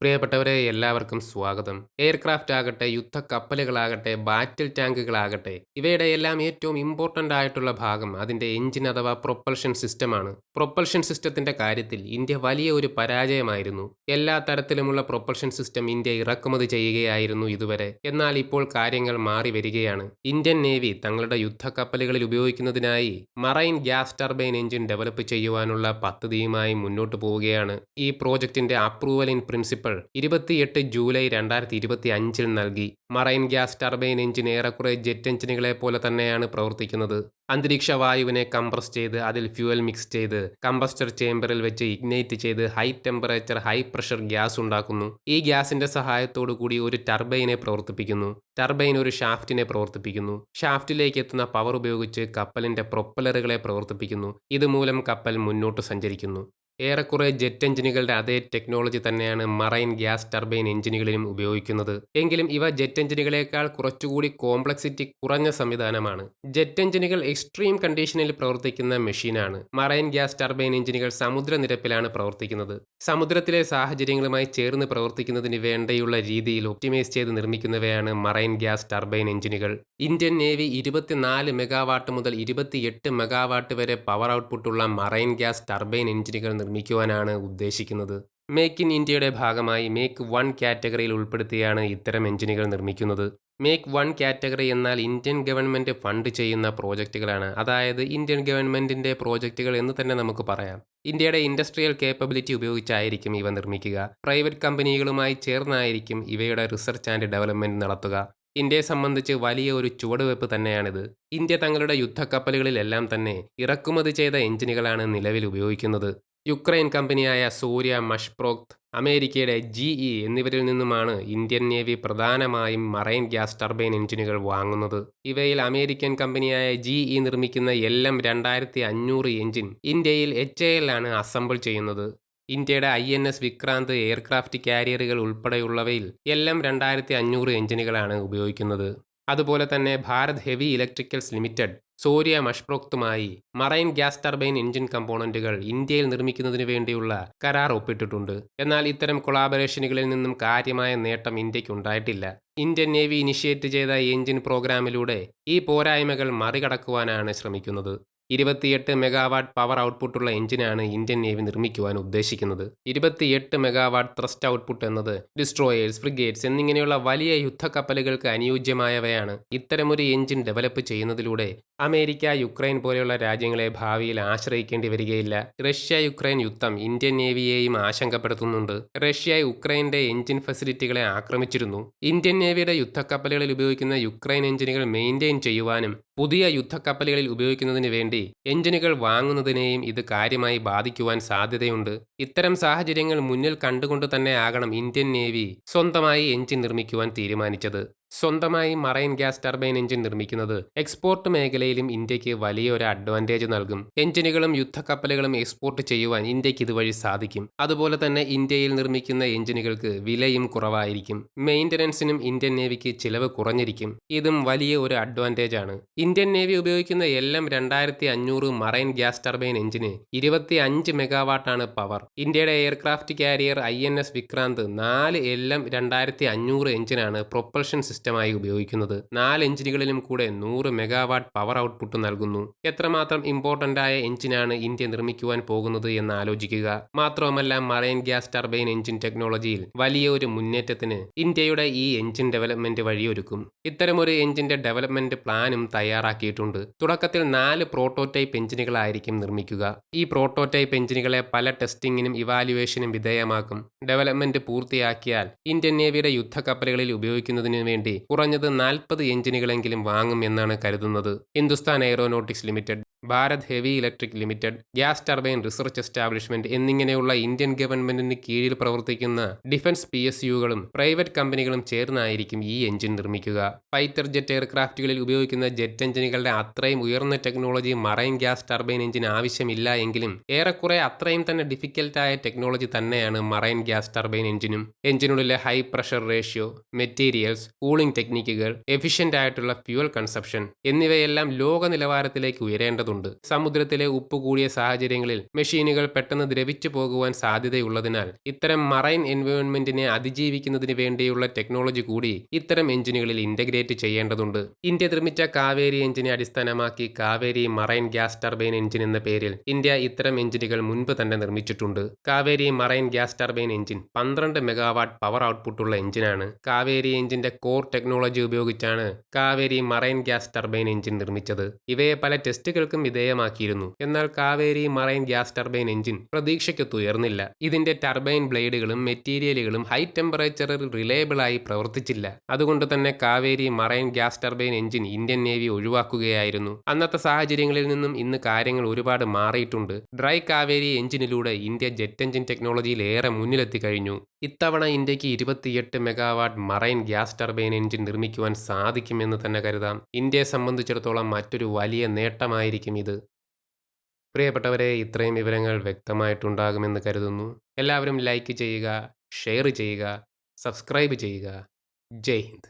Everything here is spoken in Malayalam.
പ്രിയപ്പെട്ടവരെ എല്ലാവർക്കും സ്വാഗതം. എയർക്രാഫ്റ്റ് ആകട്ടെ യുദ്ധ കപ്പലുകളാകട്ടെ ബാറ്റിൽ ടാങ്കുകളാകട്ടെ ഇവയുടെ എല്ലാം ഏറ്റവും ഇമ്പോർട്ടന്റ് ആയിട്ടുള്ള ഭാഗം അതിന്റെ എഞ്ചിൻ അഥവാ പ്രൊപ്പൽഷൻ സിസ്റ്റമാണ് പ്രൊപ്പൽഷൻ സിസ്റ്റത്തിന്റെ കാര്യത്തിൽ ഇന്ത്യ വലിയ ഒരു പരാജയമായിരുന്നു. എല്ലാ തരത്തിലുമുള്ള പ്രൊപ്പൽഷൻ സിസ്റ്റം ഇന്ത്യ ഇറക്കുമതി ചെയ്യുകയായിരുന്നു ഇതുവരെ. എന്നാൽ ഇപ്പോൾ കാര്യങ്ങൾ മാറി വരികയാണ്. ഇന്ത്യൻ നേവി തങ്ങളുടെ യുദ്ധ കപ്പലുകളിൽ ഉപയോഗിക്കുന്നതിനായി marine gas turbine engine develop ചെയ്യുവാനുള്ള പദ്ധതിയുമായി മുന്നോട്ട് പോവുകയാണ്. ഈ പ്രോജക്റ്റിന്റെ അപ്രൂവൽ ഇൻ പ്രിൻസിപ്പൽ ഇരുപത്തിയെട്ട് ജൂലൈ രണ്ടായിരത്തി ഇരുപത്തി അഞ്ചിൽ നൽകി. മറൈൻ ഗ്യാസ് ടർബൈൻ എഞ്ചിൻ ഏറെക്കുറെ ജെറ്റ് എഞ്ചിനുകളെ പോലെ തന്നെയാണ് പ്രവർത്തിക്കുന്നത്. അന്തരീക്ഷ വായുവിനെ കംപ്രസ് ചെയ്ത് അതിൽ ഫ്യൂവൽ മിക്സ് ചെയ്ത് കമ്പസ്റ്റർ ചേംബറിൽ വെച്ച് ഇഗ്നൈറ്റ് ചെയ്ത് high temperature high pressure gas ഉണ്ടാക്കുന്നു. ഈ ഗ്യാസിന്റെ സഹായത്തോടു കൂടി ഒരു ടർബൈനെ പ്രവർത്തിപ്പിക്കുന്നു. ടർബൈൻ ഒരു ഷാഫ്റ്റിനെ പ്രവർത്തിപ്പിക്കുന്നു. ഷാഫ്റ്റിലേക്ക് എത്തുന്ന പവർ ഉപയോഗിച്ച് കപ്പലിന്റെ പ്രൊപ്പലറുകളെ പ്രവർത്തിപ്പിക്കുന്നു. ഇതുമൂലം കപ്പൽ മുന്നോട്ട് സഞ്ചരിക്കുന്നു. ഏറെക്കുറെ ജെറ്റ് എഞ്ചിനുകളുടെ അതേ ടെക്നോളജി തന്നെയാണ് മറൈൻ ഗ്യാസ് ടർബൈൻ എഞ്ചിനുകളിലും ഉപയോഗിക്കുന്നത്. എങ്കിലും ഇവ ജെറ്റ് എഞ്ചിനുകളേക്കാൾ കുറച്ചുകൂടി കോംപ്ലക്സിറ്റി കുറഞ്ഞ സംവിധാനമാണ്. ജെറ്റ് എഞ്ചിനുകൾ എക്സ്ട്രീം കണ്ടീഷനിൽ പ്രവർത്തിക്കുന്ന മെഷീനാണ്. മറൈൻ ഗ്യാസ് ടർബൈൻ എഞ്ചിനുകൾ സമുദ്രനിരപ്പിലാണ് പ്രവർത്തിക്കുന്നത്. സമുദ്രത്തിലെ സാഹചര്യങ്ങളുമായി ചേർന്ന് പ്രവർത്തിക്കുന്നതിന് വേണ്ടിയുള്ള രീതിയിൽ ഒപ്റ്റിമൈസ് ചെയ്ത് നിർമ്മിക്കുന്നവയാണ് മറൈൻ ഗ്യാസ് ടർബൈൻ എഞ്ചിനുകൾ. ഇന്ത്യൻ നേവി ഇരുപത്തിനാല് മെഗാവാട്ട് മുതൽ ഇരുപത്തിയെട്ട് മെഗാവാട്ട് വരെ പവർ ഔട്ട്പുട്ടുള്ള മറൈൻ ഗ്യാസ് ടർബൈൻ എഞ്ചിനുകൾ നിർമ്മിക്കുവാനാണ് ഉദ്ദേശിക്കുന്നത്. മേക്ക് ഇൻ ഇന്ത്യയുടെ ഭാഗമായി മേക്ക് വൺ കാറ്റഗറിയിൽ ഉൾപ്പെടുത്തിയാണ് ഇത്തരം എഞ്ചിനുകൾ നിർമ്മിക്കുന്നത്. മേക്ക് വൺ കാറ്റഗറി എന്നാൽ ഇന്ത്യൻ ഗവൺമെന്റ് ഫണ്ട് ചെയ്യുന്ന പ്രോജക്റ്റുകളാണ്. അതായത് ഇന്ത്യൻ ഗവൺമെന്റിന്റെ പ്രോജക്റ്റുകൾ എന്ന് തന്നെ നമുക്ക് പറയാം. ഇന്ത്യയുടെ ഇൻഡസ്ട്രിയൽ കേപ്പബിലിറ്റി ഉപയോഗിച്ചായിരിക്കും ഇവ നിർമ്മിക്കുക. പ്രൈവറ്റ് കമ്പനികളുമായി ചേർന്നായിരിക്കും ഇവയുടെ റിസർച്ച് ആൻഡ് ഡെവലപ്മെന്റ് നടത്തുക. ഇന്ത്യയെ സംബന്ധിച്ച് വലിയ ഒരു ചുവടുവെപ്പ് തന്നെയാണിത്. ഇന്ത്യ തങ്ങളുടെ യുദ്ധക്കപ്പലുകളിലെല്ലാം തന്നെ ഇറക്കുമതി ചെയ്ത എഞ്ചിനുകളാണ് നിലവിൽ ഉപയോഗിക്കുന്നത്. യുക്രൈൻ കമ്പനിയായ സൂര്യ മഷ്പ്രോക്ത് അമേരിക്കയുടെ ജി ഇ എന്നിവരിൽ നിന്നുമാണ് ഇന്ത്യൻ നേവി പ്രധാനമായും മറൈൻ ഗ്യാസ് ടർബൈൻ എഞ്ചിനുകൾ വാങ്ങുന്നത്. ഇവയിൽ അമേരിക്കൻ കമ്പനിയായ ജി ഇ നിർമ്മിക്കുന്ന എല്ലാം രണ്ടായിരത്തി അഞ്ഞൂറ് എഞ്ചിൻ ഇന്ത്യയിൽ എച്ച് എൽ ആണ് അസംബിൾ ചെയ്യുന്നത്. ഇന്ത്യയുടെ I N S Vikrant aircraft കാരിയറുകൾ ഉൾപ്പെടെയുള്ളവയിൽ എല്ലാം രണ്ടായിരത്തി അഞ്ഞൂറ് എഞ്ചിനുകളാണ് ഉപയോഗിക്കുന്നത്. അതുപോലെ തന്നെ Bharat heavy electricals limited Zorya മഷ്പ്രോക്തുമായി marine gas turbine engine കമ്പോണന്റുകൾ ഇന്ത്യയിൽ നിർമ്മിക്കുന്നതിന് വേണ്ടിയുള്ള കരാർ ഒപ്പിട്ടിട്ടുണ്ട്. എന്നാൽ ഇത്തരം കൊളാബറേഷനുകളിൽ നിന്നും കാര്യമായ നേട്ടം ഇന്ത്യയ്ക്ക് ഉണ്ടായിട്ടില്ല. ഇന്ത്യൻ നേവി ഇനിഷ്യേറ്റ് ചെയ്ത എഞ്ചിൻ പ്രോഗ്രാമിലൂടെ ഈ പോരായ്മകൾ മറികടക്കുവാനാണ് ശ്രമിക്കുന്നത്. ഇരുപത്തിയെട്ട് മെഗാവാട്ട് പവർ ഔട്ട്പുട്ടുള്ള എഞ്ചിനാണ് ഇന്ത്യൻ നേവി നിർമ്മിക്കുവാൻ ഉദ്ദേശിക്കുന്നത്. ഇരുപത്തിയെട്ട് മെഗാവാട്ട് ത്രസ്റ്റ് ഔട്ട്പുട്ട് എന്നത് ഡിസ്ട്രോയേഴ്സ് ഫ്രിഗേറ്റ്സ് എന്നിങ്ങനെയുള്ള വലിയ യുദ്ധക്കപ്പലുകൾക്ക് അനുയോജ്യമായവയാണ്. ഇത്തരമൊരു എഞ്ചിൻ ഡെവലപ്പ് ചെയ്യുന്നതിലൂടെ അമേരിക്ക യുക്രൈൻ പോലെയുള്ള രാജ്യങ്ങളെ ഭാവിയിൽ ആശ്രയിക്കേണ്ടി വരികയില്ല. റഷ്യ യുക്രൈൻ യുദ്ധം ഇന്ത്യൻ നേവിയെയും ആശങ്കപ്പെടുത്തുന്നുണ്ട്. റഷ്യ യുക്രൈന്റെ എഞ്ചിൻ ഫെസിലിറ്റികളെ ആക്രമിച്ചിരുന്നു. ഇന്ത്യൻ നേവിയുടെ യുദ്ധക്കപ്പലുകളിൽ ഉപയോഗിക്കുന്ന യുക്രൈൻ എഞ്ചിനുകൾ മെയിന്റെയിൻ ചെയ്യുവാനും പുതിയ യുദ്ധക്കപ്പലുകളിൽ ഉപയോഗിക്കുന്നതിന് വേണ്ടി എഞ്ചിനുകൾ വാങ്ങുന്നതിനെയും ഇത് കാര്യമായി ബാധിക്കുവാൻ സാധ്യതയുണ്ട്. ഇത്തരം സാഹചര്യങ്ങൾ മുന്നിൽ കണ്ടുകൊണ്ട് തന്നെ ആകണം ഇന്ത്യൻ നേവി സ്വന്തമായി എഞ്ചിൻ നിർമ്മിക്കുവാൻ തീരുമാനിച്ചത്. സ്വന്തമായി മറൈൻ ഗ്യാസ് ടർബൈൻ എഞ്ചിൻ നിർമ്മിക്കുന്നത് എക്സ്പോർട്ട് മേഖലയിലും ഇന്ത്യയ്ക്ക് വലിയൊരു അഡ്വാന്റേജ് നൽകും. എഞ്ചിനുകളും യുദ്ധക്കപ്പലുകളും എക്സ്പോർട്ട് ചെയ്യുവാൻ ഇന്ത്യയ്ക്ക് ഇതുവഴി സാധിക്കും. അതുപോലെ തന്നെ ഇന്ത്യയിൽ നിർമ്മിക്കുന്ന എഞ്ചിനുകൾക്ക് വിലയും കുറവായിരിക്കും. മെയിന്റനൻസിനും ഇന്ത്യൻ നേവിക്ക് ചിലവ് കുറഞ്ഞിരിക്കും. ഇതും വലിയ ഒരു അഡ്വാന്റേജ് ആണ് ഇന്ത്യൻ നേവി ഉപയോഗിക്കുന്ന എല്ലാം രണ്ടായിരത്തി അഞ്ഞൂറ് മറൈൻ ഗ്യാസ് ടർബൈൻ എഞ്ചിന് ഇരുപത്തി അഞ്ച് മെഗാവാട്ടാണ് പവർ. ഇന്ത്യയുടെ aircraft carrier I N S Vikrant നാല് എല്ലാം രണ്ടായിരത്തി അഞ്ഞൂറ് എഞ്ചിനാണ് പ്രൊപ്പൽഷൻ സിസ്റ്റമായി ഉപയോഗിക്കുന്നത്. നാല് എഞ്ചിനുകളിലും കൂടെ നൂറ് മെഗാവാട്ട് പവർ ഔട്ട്പുട്ട് നൽകുന്നു. എത്രമാത്രം ഇമ്പോർട്ടന്റ് ആയ എഞ്ചിനാണ് ഇന്ത്യ നിർമ്മിക്കുവാൻ പോകുന്നത് എന്ന് ആലോചിക്കുക. മാത്രവുമല്ല മറൈൻ ഗ്യാസ് ടർബൈൻ എഞ്ചിൻ ടെക്നോളജിയിൽ വലിയ ഒരു മുന്നേറ്റത്തിന് ഇന്ത്യയുടെ ഈ എഞ്ചിൻ ഡെവലപ്മെന്റ് വഴിയൊരുക്കും. ഇത്തരമൊരു എഞ്ചിന്റെ ഡെവലപ്മെന്റ് പ്ലാനും തയ്യാറാക്കിയിട്ടുണ്ട്. തുടക്കത്തിൽ നാല് പ്രോട്ടോടൈപ്പ് എഞ്ചിനുകളായിരിക്കും നിർമ്മിക്കുക. ഈ പ്രോട്ടോടൈപ്പ് എഞ്ചിനുകളെ പല ടെസ്റ്റിംഗിനും ഇവാലുവേഷനും വിധേയമാക്കും. ഡെവലപ്മെന്റ് പൂർത്തിയാക്കിയാൽ ഇന്ത്യൻ നേവിയുടെ യുദ്ധക്കപ്പലുകളിൽ ഉപയോഗിക്കുന്നതിനു വേണ്ടി കുറഞ്ഞത് നാൽപ്പത് എഞ്ചിനുകളെങ്കിലും വാങ്ങും എന്നാണ് കരുതുന്നത്. Hindustan aeronautics limited Bharat heavy electric limited gas turbine research establishment എന്നിങ്ങനെയുള്ള ഇന്ത്യൻ ഗവൺമെന്റിന് കീഴിൽ പ്രവർത്തിക്കുന്ന ഡിഫൻസ് പി എസ് യുകളും പ്രൈവറ്റ് കമ്പനികളും ചേർന്നായിരിക്കും ഈ എഞ്ചിൻ നിർമ്മിക്കുക. ഫൈറ്റർ ജെറ്റ് എയർക്രാഫ്റ്റുകളിൽ ഉപയോഗിക്കുന്ന ജെറ്റ് എഞ്ചിനുകളുടെ അത്രയും ഉയർന്ന technology marine gas turbine engine ആവശ്യമില്ല എങ്കിലും ഏറെക്കുറെ അത്രയും തന്നെ ഡിഫിക്കൽട്ടായ ടെക്നോളജി തന്നെയാണ് മറൈൻ ഗ്യാസ് ടർബൈൻ എഞ്ചിനും. എഞ്ചിനുള്ളിലെ high pressure ratio materials cooling cooling ടെക്നിക്കുകൾ എഫിഷ്യന്റ് ആയിട്ടുള്ള ഫ്യൂവൽ കൺസപ്ഷൻ എന്നിവയെല്ലാം ലോക നിലവാരത്തിലേക്ക് ഉയരേണ്ടതുണ്ട്. സമുദ്രത്തിലെ ഉപ്പ് കൂടിയ സാഹചര്യങ്ങളിൽ മെഷീനുകൾ പെട്ടെന്ന് ദ്രവിച്ചു പോകുവാൻ സാധ്യതയുള്ളതിനാൽ ഇത്തരം മറൈൻ എൻവയോൺമെന്റിനെ അതിജീവിക്കുന്നതിന് വേണ്ടിയുള്ള ടെക്നോളജി കൂടി ഇത്തരം എഞ്ചിനുകളിൽ ഇന്റഗ്രേറ്റ് ചെയ്യേണ്ടതുണ്ട്. ഇന്ത്യ നിർമ്മിച്ച കാവേരി എഞ്ചിനെ അടിസ്ഥാനമാക്കി Kaveri marine gas turbine engine എന്ന പേരിൽ ഇന്ത്യ ഇത്തരം എഞ്ചിനുകൾ മുൻപ് തന്നെ നിർമ്മിച്ചിട്ടുണ്ട്. Kaveri marine gas turbine engine പന്ത്രണ്ട് മെഗാവാട്ട് പവർ ഔട്ട്പുട്ടുള്ള എഞ്ചിനാണ് കാവേരി എഞ്ചിന്റെ കോർ ടെക്നോളജി ഉപയോഗിച്ചാണ് Kaveri marine gas turbine engine നിർമ്മിച്ചത്. ഇവയെ പല ടെസ്റ്റുകൾക്കും വിധേയമാക്കിയിരുന്നു. എന്നാൽ Kaveri marine gas turbine engine പ്രതീക്ഷയ്ക്കൊത്തുയർന്നില്ല. ഇതിന്റെ ടർബൈൻ ബ്ലേഡുകളും മെറ്റീരിയലുകളും ഹൈ ടെമ്പറേച്ചറിൽ റിലയബിൾ ആയി പ്രവർത്തിച്ചില്ല. അതുകൊണ്ട് തന്നെ Kaveri marine gas turbine engine Indian navy ഒഴിവാക്കുകയായിരുന്നു. അന്നത്തെ സാഹചര്യങ്ങളിൽ നിന്നും ഇന്ന് കാര്യങ്ങൾ ഒരുപാട് മാറിയിട്ടുണ്ട്. ഡ്രൈ കാവേരി എഞ്ചിനിലൂടെ ഇന്ത്യ ജെറ്റ് എഞ്ചിൻ ടെക്നോളജിയിൽ ഏറെ മുന്നിലെത്തി കഴിഞ്ഞു. ഇത്തവണ ഇന്ത്യയ്ക്ക് ഇരുപത്തിയെട്ട് megawatt marine gas turbine engine നിർമ്മിക്കുവാൻ സാധിക്കുമെന്ന് തന്നെ കരുതാം. ഇന്ത്യയെ സംബന്ധിച്ചിടത്തോളം മറ്റൊരു വലിയ നേട്ടമായിരിക്കും ഇത്. പ്രിയപ്പെട്ടവരെ ഇത്രയും വിവരങ്ങൾ വ്യക്തമായിട്ടുണ്ടാകുമെന്ന് കരുതുന്നു. എല്ലാവരും ലൈക്ക് ചെയ്യുക ഷെയർ ചെയ്യുക സബ്സ്ക്രൈബ് ചെയ്യുക. ജയ് ഹിന്ദ്.